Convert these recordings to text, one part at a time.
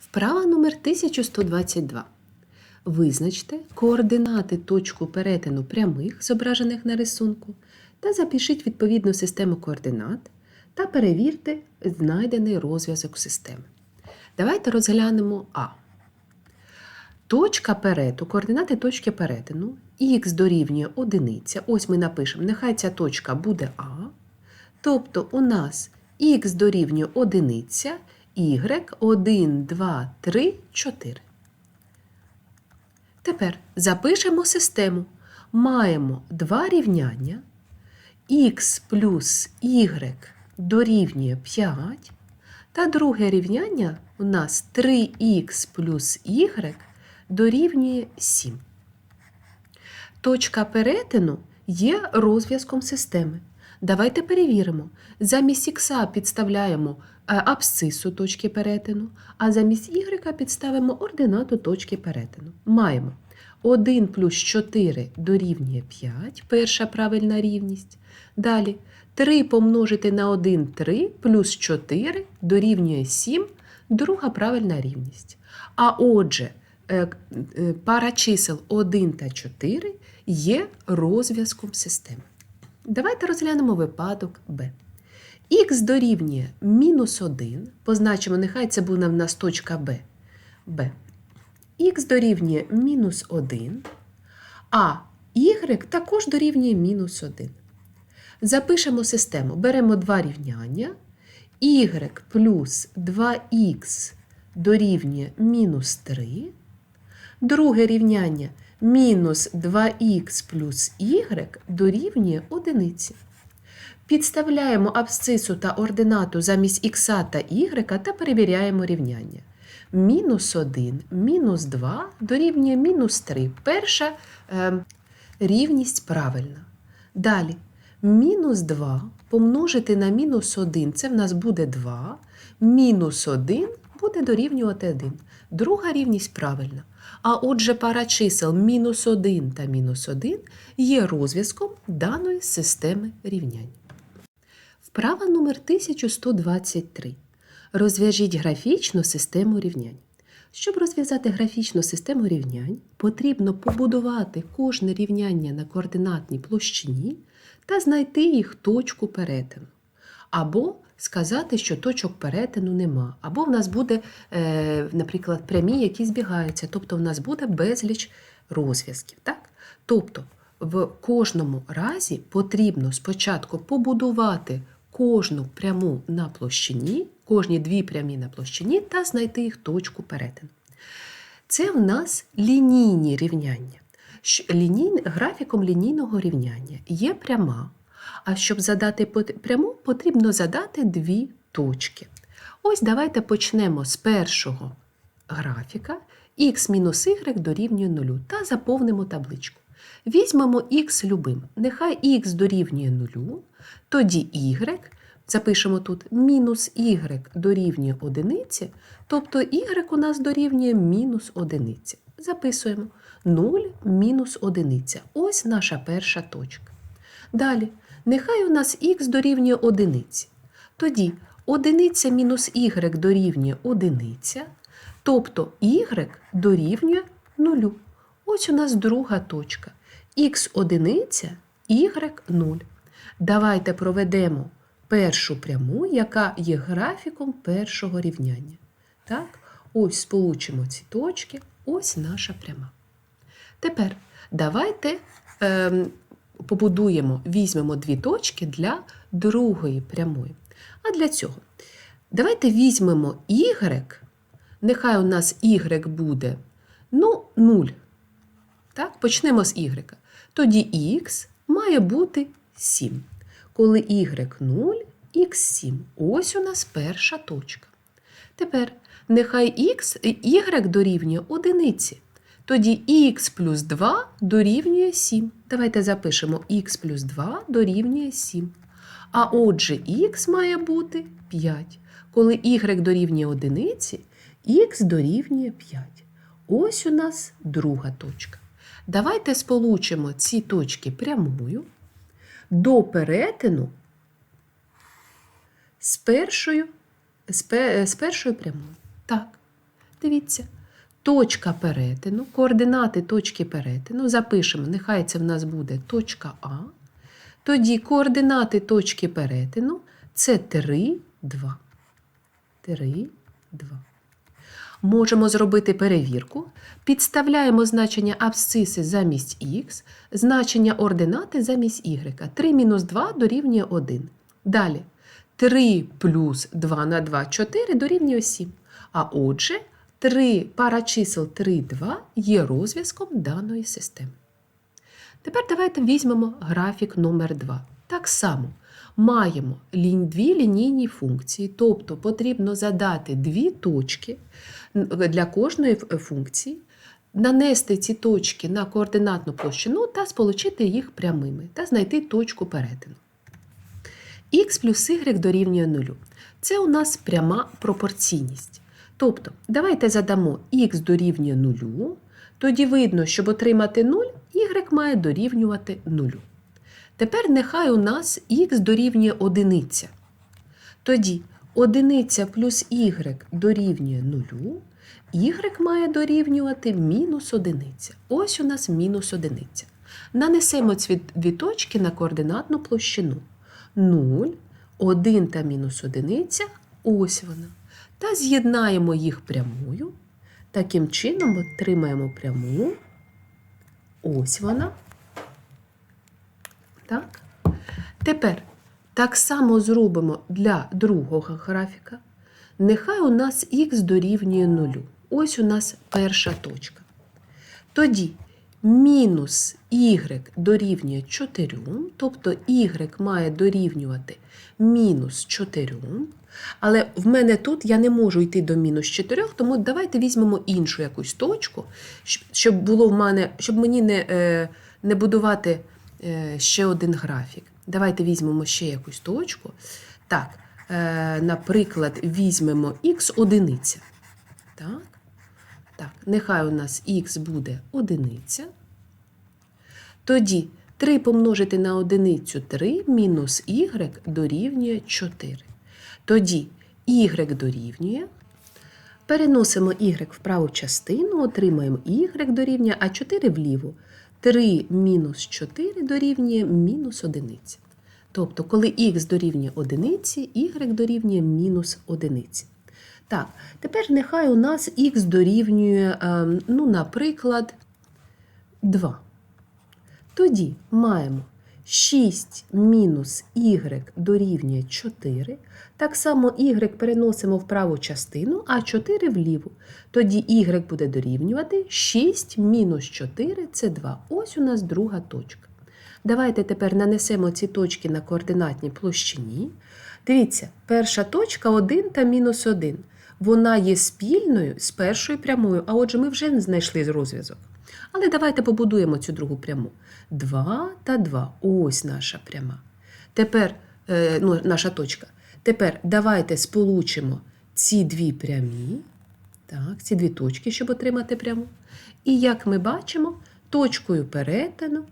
Вправа номер 1122. Визначте координати точку перетину прямих, зображених на рисунку, та запишіть відповідну систему координат та перевірте знайдений розв'язок системи. Давайте розглянемо А. Точка перетину, координати точки перетину х дорівнює 1. Ось ми напишемо, нехай ця точка буде А. Тобто у нас х дорівнює 1, y 1, 2, 3, 4. Тепер запишемо систему. Маємо два рівняння. х плюс y дорівнює 5. Та друге рівняння у нас 3х плюс y дорівнює 7. Точка перетину є розв'язком системи. Давайте перевіримо. Замість х підставляємо абсцису точки перетину, а замість y підставимо ординату точки перетину. Маємо 1 плюс 4 дорівнює 5, перша правильна рівність. Далі 3 помножити на 1 3 плюс 4 дорівнює 7, друга правильна рівність. А отже, е, е, пара чисел 1 та 4 є розв'язком системи. Давайте розглянемо випадок Б. Х дорівнює мінус 1, позначимо, нехай це буде в нас точка Б. Б. Х дорівнює мінус 1, а y також дорівнює мінус 1. Запишемо систему. Беремо два рівняння. y плюс 2х дорівнює мінус 3. Друге рівняння мінус 2х плюс y дорівнює 1. Підставляємо абсцису та ординату замість х та y та перевіряємо рівняння. Мінус 1, мінус 2 дорівнює мінус 3. Перша е, рівність правильна. Далі мінус 2 помножити на мінус 1 це в нас буде 2. Мінус 1 буде дорівнювати 1. Друга рівність правильна. А отже, пара чисел мінус 1 та мінус 1 є розв'язком даної системи рівнянь. Вправа номер 1123. Розв'яжіть графічну систему рівнянь. Щоб розв'язати графічну систему рівнянь, потрібно побудувати кожне рівняння на координатній площині та знайти їх точку перетину. Або сказати, що точок перетину нема. Або в нас буде, е, наприклад, прямі, які збігаються, тобто в нас буде безліч розв'язків. Так? Тобто в кожному разі потрібно спочатку побудувати кожну пряму на площині, кожні дві прямі на площині та знайти їх точку перетину. Це в нас лінійні рівняння. Графіком лінійного рівняння є пряма, а щоб задати пряму, потрібно задати дві точки. Ось давайте почнемо з першого графіка x-y дорівнює 0 та заповнимо табличку. Візьмемо х любим. Нехай х дорівнює 0, тоді y, запишемо тут мінус y дорівнює 1, тобто y у нас дорівнює мінус 1. Записуємо 0 мінус 1. Ось наша перша точка. Далі, нехай у нас х дорівнює 1. Тоді 1 мінус y дорівнює 1, тобто y дорівнює 0. Ось у нас друга точка. Х одиниця, y 0. Давайте проведемо першу пряму, яка є графіком першого рівняння. Так, ось сполучимо ці точки, ось наша пряма. Тепер давайте ем, побудуємо, візьмемо дві точки для другої прямої. А для цього давайте візьмемо y, нехай у нас y буде ну, 0. Так, почнемо з y. Тоді х має бути 7. Коли y 0, х 7. Ось у нас перша точка. Тепер нехай x, y дорівнює одиниці. Тоді х плюс 2 дорівнює 7. Давайте запишемо х плюс 2 дорівнює 7. А отже, х має бути 5. Коли y дорівнює одиниці, х дорівнює 5. Ось у нас друга точка. Давайте сполучимо ці точки прямою до перетину з першою, з першою прямою. Так. Дивіться. Точка перетину, координати точки перетину. Запишемо, нехай це в нас буде точка А. Тоді координати точки перетину це 3, 2. 3, 2. Можемо зробити перевірку. Підставляємо значення абсциси замість х, значення ординати замість y. 3 мінус 2 дорівнює 1. Далі 3 плюс 2 на 2 4 дорівнює 7. А отже, 3 пара чисел 3, 2 є розв'язком даної системи. Тепер давайте візьмемо графік номер 2. Так само маємо дві лінійні функції, тобто потрібно задати дві точки для кожної функції, нанести ці точки на координатну площину та сполучити їх прямими та знайти точку перетину. х плюс y дорівнює 0. Це у нас пряма пропорційність. Тобто, давайте задамо х дорівнює 0, тоді видно, щоб отримати 0, y має дорівнювати 0. Тепер нехай у нас х дорівнює 1. Тоді 1 плюс y дорівнює 0, y має дорівнювати мінус 1. Ось у нас мінус 1. Нанесемо ці дві точки на координатну площину. 0, 1 та мінус 1, ось вона. Та з'єднаємо їх прямою. Таким чином отримаємо пряму. Ось вона. Так. Тепер так само зробимо для другого графіка. Нехай у нас х дорівнює 0. Ось у нас перша точка. Тоді мінус y дорівнює 4, тобто y має дорівнювати мінус 4. Але в мене тут я не можу йти до мінус 4, тому давайте візьмемо іншу якусь точку, щоб було в мене, щоб мені не, е, не будувати ще один графік. Давайте візьмемо ще якусь точку. Так, е, наприклад, візьмемо х одиниця. Так, так, нехай у нас х буде одиниця. Тоді 3 помножити на одиницю 3 мінус y дорівнює 4. Тоді y дорівнює. Переносимо y в праву частину, отримаємо y дорівнює, а 4 вліву. 3 мінус 4 дорівнює мінус 1. Тобто, коли х дорівнює 1, y дорівнює мінус 1. Так, тепер нехай у нас х дорівнює, ем, ну, наприклад, 2. Тоді маємо 6 мінус y дорівнює 4. Так само y переносимо в праву частину, а 4 вліву. Тоді y буде дорівнювати 6 мінус 4 це 2. Ось у нас друга точка. Давайте тепер нанесемо ці точки на координатній площині. Дивіться, перша точка 1 та мінус 1. Вона є спільною з першою прямою, а отже, ми вже знайшли розв'язок. Але давайте побудуємо цю другу пряму. 2 та 2. Ось наша пряма. Тепер е, ну, наша точка. Тепер давайте сполучимо ці дві прямі, так, ці дві точки, щоб отримати пряму. І як ми бачимо, точкою перетину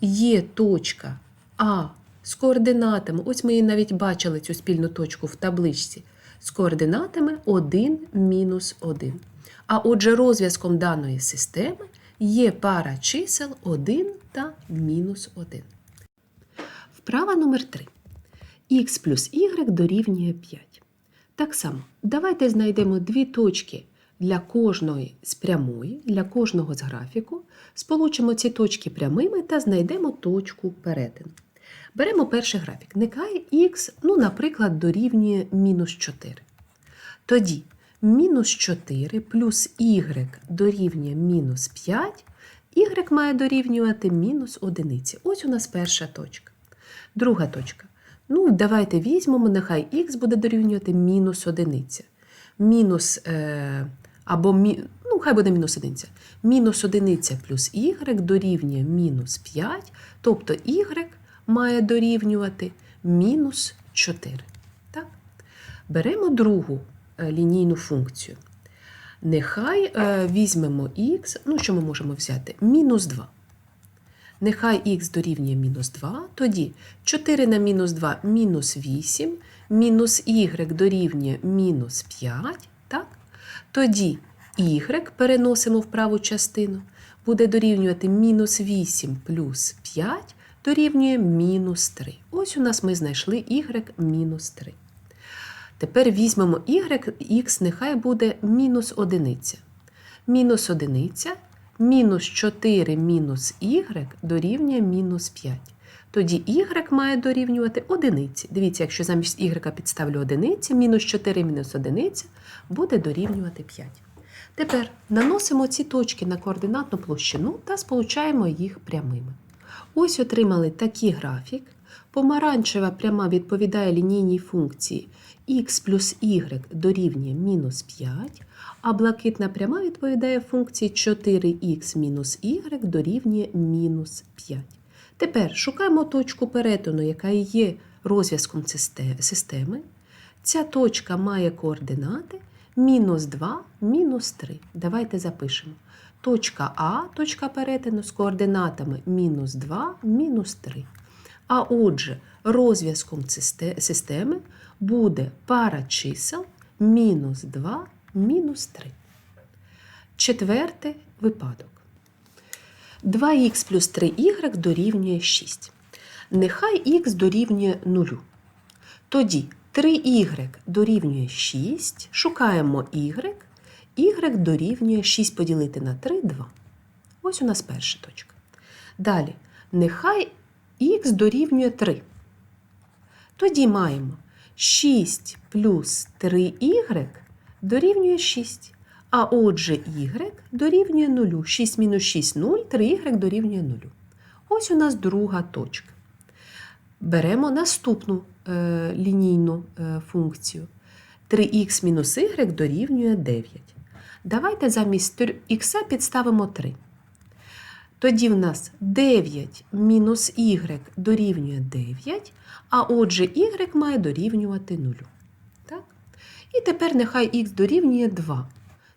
є точка А з координатами. Ось ми її навіть бачили цю спільну точку в табличці. З координатами 1 мінус 1. А отже, розв'язком даної системи є пара чисел 1 та мінус 1. Вправа номер 3. х плюс y дорівнює 5. Так само, давайте знайдемо дві точки для кожної з прямої, для кожного з графіку, сполучимо ці точки прямими та знайдемо точку перетину. Беремо перший графік. Нехай х, ну, наприклад, дорівнює мінус 4. Тоді мінус 4 плюс y дорівнює мінус 5, y має дорівнювати мінус 1. Ось у нас перша точка. Друга точка. Ну, давайте візьмемо, нехай х буде дорівнювати мінус 1. Мінус, е, або, мі, ну, хай буде мінус 1. Мінус 1 плюс y дорівнює мінус 5, тобто y має дорівнювати мінус 4. Так? Беремо другу лінійну функцію. Нехай е, візьмемо х, ну що ми можемо взяти? Мінус 2. Нехай х дорівнює мінус 2, тоді 4 на мінус 2 мінус 8, мінус y дорівнює мінус 5, так? тоді y переносимо в праву частину, буде дорівнювати мінус 8 плюс 5 дорівнює мінус 3. Ось у нас ми знайшли y мінус 3. Тепер візьмемо y, х нехай буде мінус одиниця. Мінус одиниця, мінус 4 мінус y дорівнює мінус 5. Тоді y має дорівнювати одиниці. Дивіться, якщо замість y підставлю одиниці, мінус 4 мінус одиниця буде дорівнювати 5. Тепер наносимо ці точки на координатну площину та сполучаємо їх прямими. Ось отримали такий графік. Помаранчева пряма відповідає лінійній функції х плюс y дорівнює мінус 5, а блакитна пряма відповідає функції 4х мінус y дорівнює мінус 5. Тепер шукаємо точку перетину, яка є розв'язком системи. Ця точка має координати мінус 2, мінус 3. Давайте запишемо. Точка А, точка перетину з координатами мінус 2, мінус 3. А отже, розв'язком системи буде пара чисел мінус 2, мінус 3. Четвертий випадок. 2х плюс 3y дорівнює 6. Нехай х дорівнює 0. Тоді 3y дорівнює 6. Шукаємо y. y дорівнює 6 поділити на 3 2. Ось у нас перша точка. Далі, нехай х дорівнює 3. Тоді маємо 6 плюс 3y дорівнює 6. А отже, y дорівнює 0. 6 мінус 6 0, 3y дорівнює 0. Ось у нас друга точка. Беремо наступну е, лінійну е, функцію. 3х мінус y дорівнює 9. Давайте замість х підставимо 3. Тоді в нас 9 мінус y дорівнює 9, а отже, y має дорівнювати 0. Так? І тепер нехай х дорівнює 2.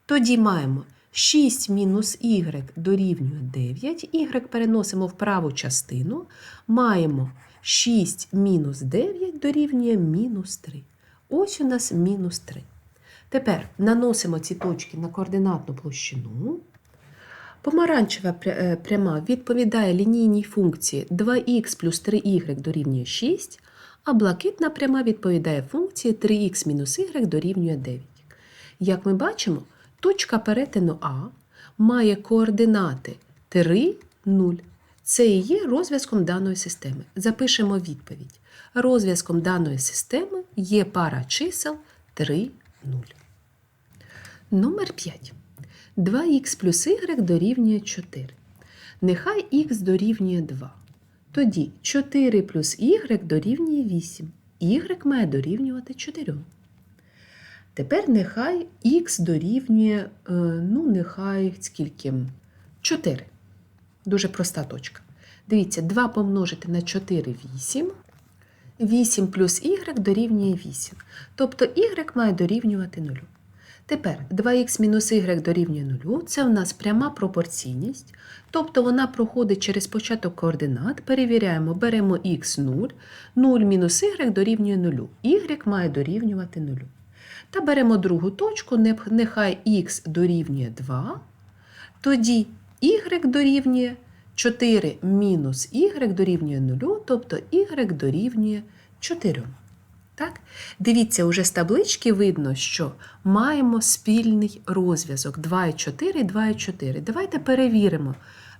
Тоді маємо 6 мінус y дорівнює 9, y переносимо в праву частину, маємо 6 мінус 9 дорівнює мінус 3. Ось у нас мінус 3. Тепер наносимо ці точки на координатну площину. Помаранчева е, пряма відповідає лінійній функції 2х плюс 3y дорівнює 6, а блакитна пряма відповідає функції 3х мінус y дорівнює 9. Як ми бачимо, точка перетину А має координати 3, 0. Це і є розв'язком даної системи. Запишемо відповідь. Розв'язком даної системи є пара чисел 3, 0. Номер 5. 2х плюс y дорівнює 4. Нехай х дорівнює 2. Тоді 4 плюс y дорівнює 8. y має дорівнювати 4. Тепер нехай х дорівнює, е, ну, нехай скільки? 4. Дуже проста точка. Дивіться, 2 помножити на 4 8. 8 плюс y дорівнює 8. Тобто y має дорівнювати 0. Тепер 2х мінус y дорівнює 0 це у нас пряма пропорційність, тобто вона проходить через початок координат, перевіряємо, беремо х 0, 0 мінус y дорівнює 0, y має дорівнювати 0. Та беремо другу точку, нехай х дорівнює 2, тоді y дорівнює 4 мінус y дорівнює 0, тобто y дорівнює 4. Так? Дивіться, уже з таблички видно, що маємо спільний розв'язок 2 і 4, 2 і 4. Давайте перевіримо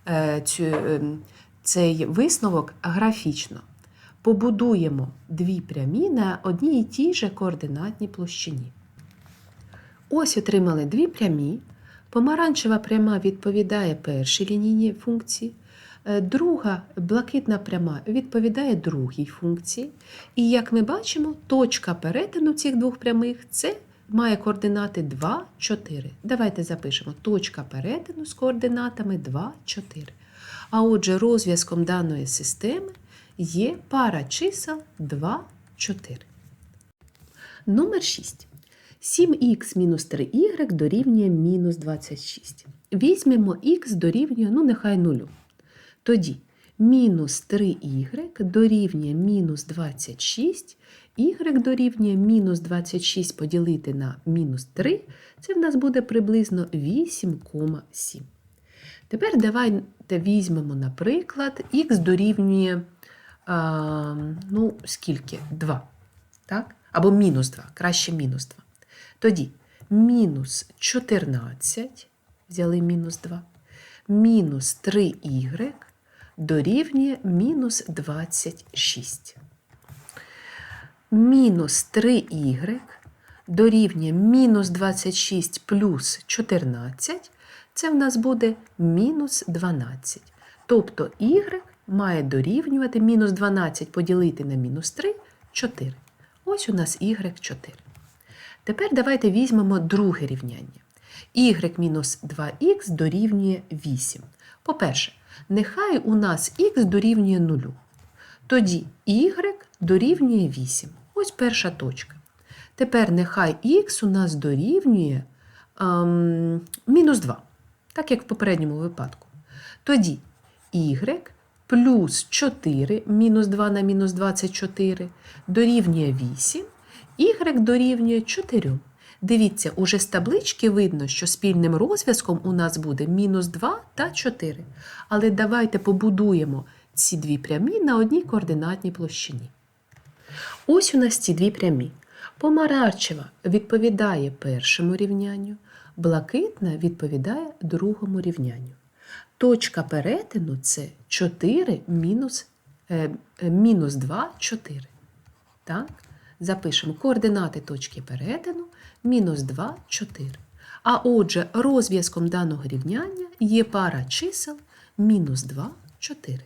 е, цю, е, цей висновок графічно. Побудуємо дві прямі на одній і тій же координатній площині. Ось отримали дві прямі. Помаранчева пряма відповідає першій лінійній функції, друга блакитна пряма відповідає другій функції. І як ми бачимо, точка перетину цих двох прямих це має координати 2, 4. Давайте запишемо точка перетину з координатами 2, 4. А отже, розв'язком даної системи є пара чисел 2, 4. Номер 6. 7х мінус 3y дорівнює мінус 26. Візьмемо х дорівнює, ну нехай 0. Тоді мінус 3y дорівнює мінус 26 y дорівнює мінус 26 поділити на мінус 3, це в нас буде приблизно 8,7. Тепер давайте візьмемо, наприклад, х дорівнює а, ну, скільки? 2. Так? Або мінус 2, краще мінус 2. Тоді мінус 14, взяли мінус 2, мінус 3y дорівнює мінус 26. Мінус 3y дорівнює мінус 26 плюс 14, це в нас буде мінус 12. Тобто y має дорівнювати мінус 12 поділити на мінус 3 4. Ось у нас y 4. Тепер давайте візьмемо друге рівняння. Y мінус 2х дорівнює 8. По-перше, нехай у нас х дорівнює 0. Тоді y дорівнює 8. Ось перша точка. Тепер нехай х у нас дорівнює ем, мінус 2, так як в попередньому випадку. Тоді y плюс 4 мінус 2 на мінус 24 дорівнює 8, y дорівнює 4. Дивіться, уже з таблички видно, що спільним розв'язком у нас буде мінус 2 та 4. Але давайте побудуємо ці дві прямі на одній координатній площині. Ось у нас ці дві прямі. Помаранчева відповідає першому рівнянню, блакитна відповідає другому рівнянню. Точка перетину це 4 мінус, е, е, мінус 2, 4. Так? Запишемо координати точки перетину мінус 2, 4. А отже, розв'язком даного рівняння є пара чисел мінус 2, 4.